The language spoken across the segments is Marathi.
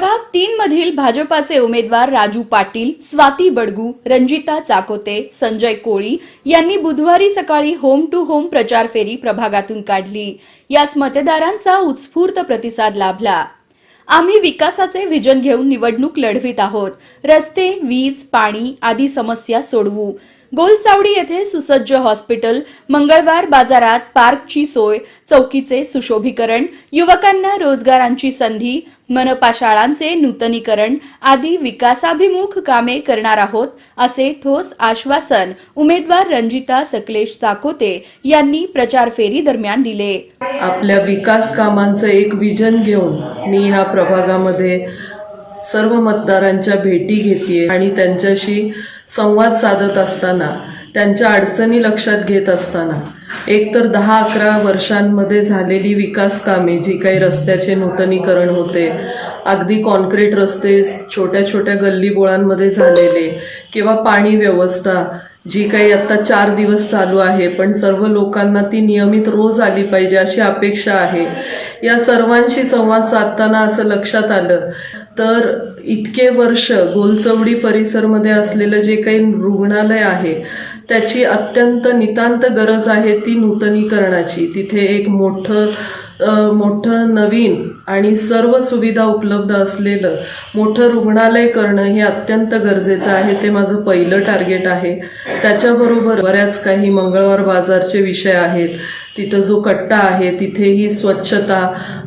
प्रभाग तीन मधील भाजपाचे उमेदवार राजू पाटील स्वाती बडगू रंजिता चाकोते संजय कोळी यांनी बुधवारी सकाळी होम टू होम प्रचार फेरी प्रभागातून काढली. यास मतदारांचा उत्स्फूर्त प्रतिसाद लाभला. आम्ही विकासाचे विजन घेऊन निवडणूक लढवित आहोत. रस्ते वीज पाणी आदी समस्या सोडवू. गोलचावडी येथे सुसज्ज हॉस्पिटल मंगळवार बाजारात पार्कची सोय चौकीचे सुशोभीकरण युवकांना रोजगारांची संधी मनपा शाळांचे नूतनीकरण आदी विकासाभिमुख कामे करणार आहोत असे ठोस आश्वासन उमेदवार रंजिता सकलेश चाकोते यांनी प्रचार फेरी दरम्यान दिले. आपल्या विकास कामांचं एक विजन घेऊन मी ह्या प्रभागामध्ये सर्व मतदारांच्या भेटी घेते आणि त्यांच्याशी संवाद साधत असताना त्यांच्या अडचणी लक्षात घेत असताना एकतर दहा अकरा वर्षांमध्ये झालेली विकास कामे जी काही रस्त्याचे नूतनीकरण होते अगदी कॉन्क्रीट रस्ते छोट्या छोट्या गल्लीबोळांमध्ये झालेले किंवा पाणी व्यवस्था जी काही आता चार दिवस चालू आहे पण सर्व लोकांना ती नियमित रोज आली पाहिजे अशी अपेक्षा आहे. या सर्वांशी संवाद साधताना असं लक्षात आलं तर इतके वर्ष गोलचवडी परिसरमध्ये असलेलं जे काही रुग्णालय आहे त्याची अत्यंत नितांत गरज आहे ती नूतनीकरणाची. तिथे एक मोठं मोठं नवीन आणि सर्व सुविधा उपलब्ध असलेलं मोठं रुग्णालय करणं हे अत्यंत गरजेचं आहे. ते माझं पहिलं टार्गेट आहे. त्याच्याबरोबर बऱ्याच काही मंगळवार बाजारचे विषय आहेत. तिथं जो कट्टा आहे तिथेही स्वच्छता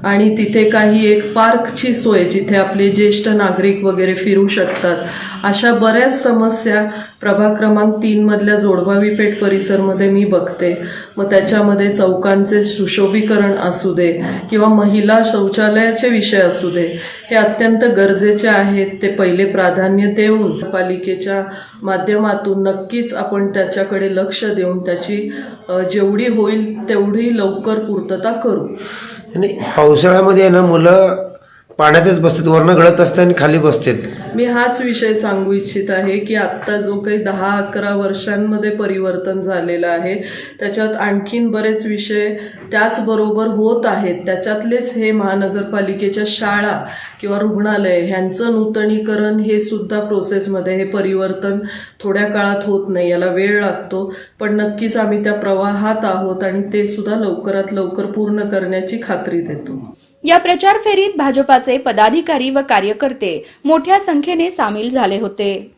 आणि तिथे काही एक पार्कची सोय जिथे आपले ज्येष्ठ नागरिक वगैरे फिरू शकतात. अशा बऱ्याच समस्या प्रभाग क्रमांक तीनमधल्या जोडभावी पेठ परिसरमध्ये मी बघते. मग त्याच्यामध्ये चौकांचे सुशोभीकरण असू दे किंवा महिला शौचालयाचे विषय असू दे हे अत्यंत गरजेचे आहेत. ते पहिले प्राधान्य देऊन पालिकेच्या माध्यमातून नक्कीच आपण त्याच्याकडे लक्ष देऊन त्याची जेवढी होईल तेवढी लवकर पूर्तता करू. आणि पावसाळ्यामध्ये आहे ना मुलं पाण्यातच बसतात वरनं गळत असते आणि खाली बसतात. मी हाच विषय सांगू इच्छित आहे की आत्ता जो काही दहा अकरा वर्षांमध्ये परिवर्तन झालेलं आहे त्याच्यात आणखीन बरेच विषय त्याचबरोबर होत आहेत. त्याच्यातलेच हे महानगरपालिकेच्या शाळा किंवा रुग्णालय ह्यांचं नूतनीकरण हे सुद्धा प्रोसेसमध्ये हे परिवर्तन थोड्या काळात होत नाही याला वेळ लागतो. पण नक्कीच आम्ही त्या प्रवाहात आहोत आणि ते सुद्धा लवकरात लवकर पूर्ण करण्याची खात्री देतो. या प्रचार फेरीत भाजपाचे पदाधिकारी व कार्यकर्ते मोठ्या संख्येने सामील झाले होते.